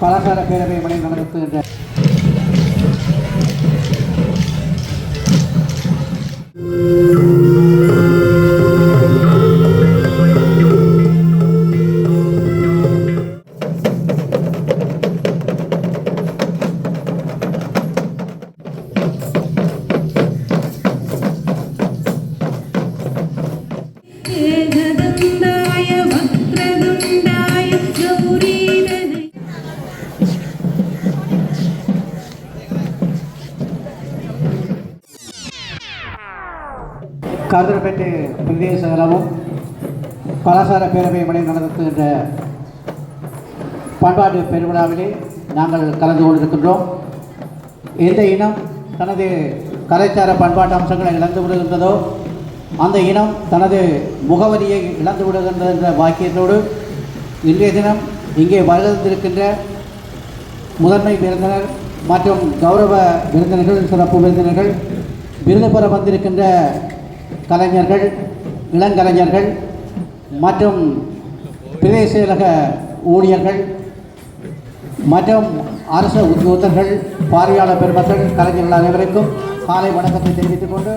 கலாச்சார பேரவை மனை நடத்துகின்ற கலாச்சார பேரவை மனை நடத்துகின்ற பண்பாட்டு பெருவிழாவிலே நாங்கள் கலந்து கொண்டிருக்கின்றோம். எந்த இனம் தனது கலாச்சார பண்பாட்டு அம்சங்களை இழந்து விடுகின்றதோ அந்த இனம் தனது முகவரியை இழந்து விடுகின்றது என்ற வாக்கியத்தோடு இன்றைய தினம் இங்கே வருகின்றிருக்கின்ற முதன்மை விருந்தினர் மற்றும் கௌரவ விருந்தினர்கள் சிறப்பு விருந்தினர்கள் விருது பெற வந்திருக்கின்ற கலைஞர்கள் இளங்கலைஞர்கள் மற்றும் பிரதேச செயலக ஊழியர்கள் மற்றும் அரசு உத்தியோகத்தர்கள் பார்வையாளர் பெருமக்கள் கலைஞர்கள் அனைவருக்கும் காலை வணக்கத்தை தெரிவித்துக் கொண்டு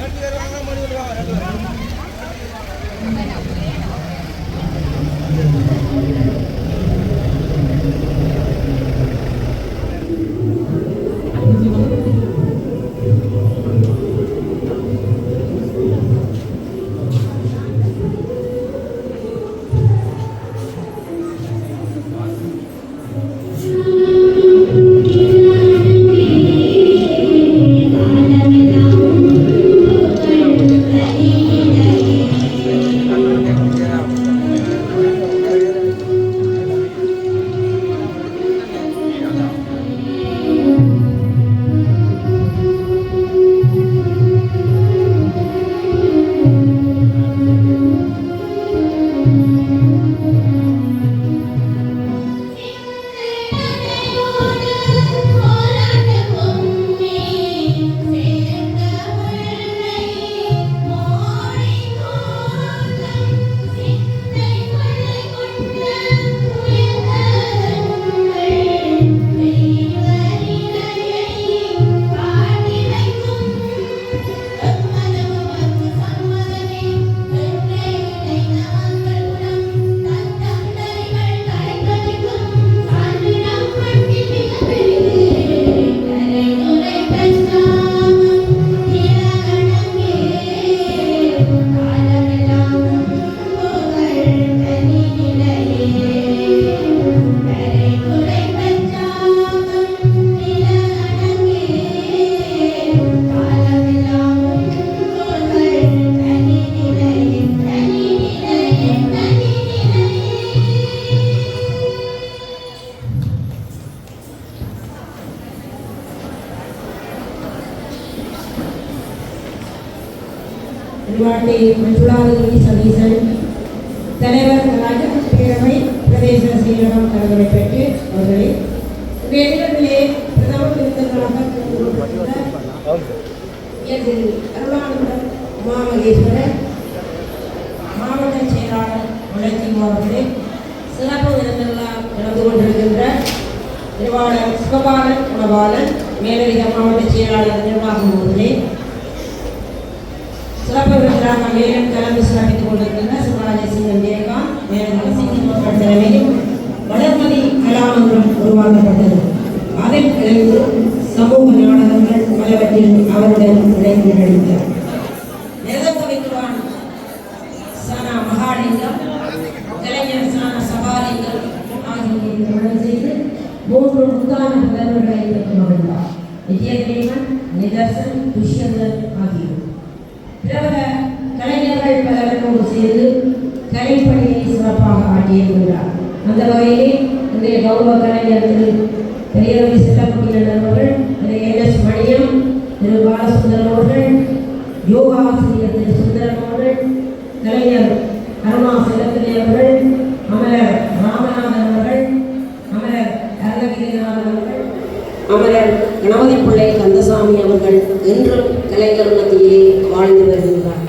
Thank you. திருவாட்டை மஞ்சுளாதேவி சதீசன் தலைவர் ராஜபேரவை பிரதேச செயலகம் தலைவரை பெற்று அவர்களை இன்றைய பிரதம விருந்தினராக கலந்து அருளானந்தர் உமாமகேஸ்வரர் மாவட்ட செயலாளர் முளைத்தீவு அவர்களே சிறப்பு விருந்தினராக கலந்து கொண்டிருக்கின்ற திருவாளர் சிவபாலன் உணவாளன் மேலதிக மாவட்ட செயலாளர் நிர்வாகம் அவர்களே சிறப்பு மேலும் கலந்து சிறப்பித்துக் கொண்டிருக்கின்ற சிவராஜ சிங்கம் மேலும் சிங்கம் மக்கள் தலைமையில் வளர்மதி கலாமன்றம் உருவாக்கப்பட்டது. அதில் இணைந்து சமூக நாடகங்கள் பலவற்றில் அவருடன் இணைந்து நடித்தார். நெருதமுடிக்குவான் சானா மகாலிங்கம் கலைஞர் சானா சபாலிங்கம் ஆகியோரை செய்து மூன்று முத்தான புதல்வர்களை பெற்று விஜயதேவன் நிதர்சன் துஷ்யந்தன் ஆகியோர். பிரபல சிறப்பாக அந்த வகையிலே இன்றைய கௌரவ கலைஞர் திரு பெரியரவி செல்லக்குடியினர் அவர்கள் திரு என் எஸ் மணியம் திரு பாலசுந்தரம் அவர்கள் யோகா ஆசிரியர் திரு சுந்தரம் அவர்கள் கலைஞர் அருணா செல்லத்திலே அவர்கள் அமரர் ராமநாதன் அவர்கள் அமரர் அருணகிரிநாதன் அவர்கள் அமரர் கணபதி பிள்ளை கந்தசாமி அவர்கள் என்றும் கலைஞர் மத்தியிலே வாழ்ந்து வருகின்றார்